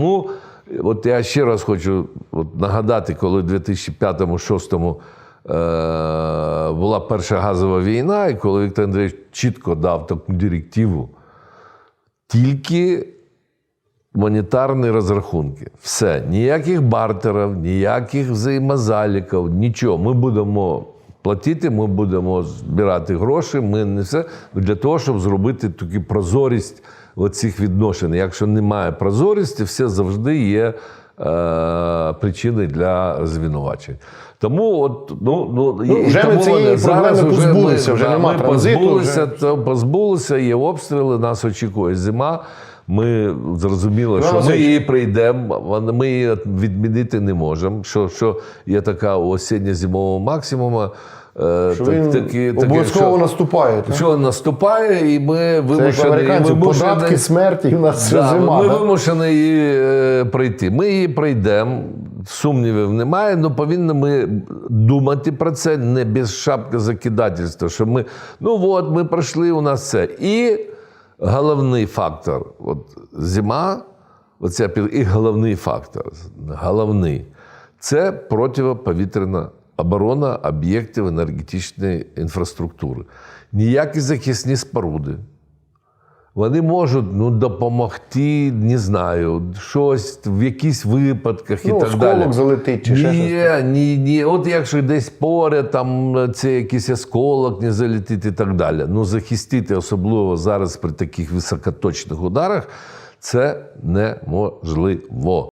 Тому от я ще раз хочу от нагадати, коли в 2005-2006 е, була перша газова війна, і коли Віктор Андрійович чітко дав таку директиву, тільки монетарні розрахунки. Все, ніяких бартерів, ніяких взаємозаліків, нічого. Ми будемо платити, ми будемо збирати гроші. Ми не все для того, щоб зробити таку прозорість оцих відношень. Якщо немає прозорості, все завжди є. е, Причини для звинувачень. Тому от ну ну, і вже ми цієї проблеми вже позбулися, вже да, нема ми транзиту, позбулися, вже- то позбулися, є обстріли, нас очікує зима. Ми зрозуміли, що ми її прийдемо, ми її відмінити не можемо. Що, що є така осінньо-зимового максимума. е, Що так- він такі- обов'язково що- наступає. так? що наступає, і ми Це як вимушені, і вимушені- податки, смерті, і в нас Да, зима. ми да? вимушені її е, пройти. Ми її пройдемо, сумнівів немає, але повинні ми думати про це не без шапки закидательства. Що ми, ну от, ми пройшли, у нас це. І головний фактор, от зима, оця, і головний фактор, головний, це протиповітряна оборона об'єктів енергетичної інфраструктури. Ніякі захисні споруди. Вони можуть ну, допомогти, не знаю, щось в якісь випадках і Ну, так осколок далі. залетить чи ще ні, ні, ні. От якщо десь поряд, там це якийсь осколок не залетить і так далі. Ну, захистити, особливо зараз при таких високоточних ударах, це неможливо.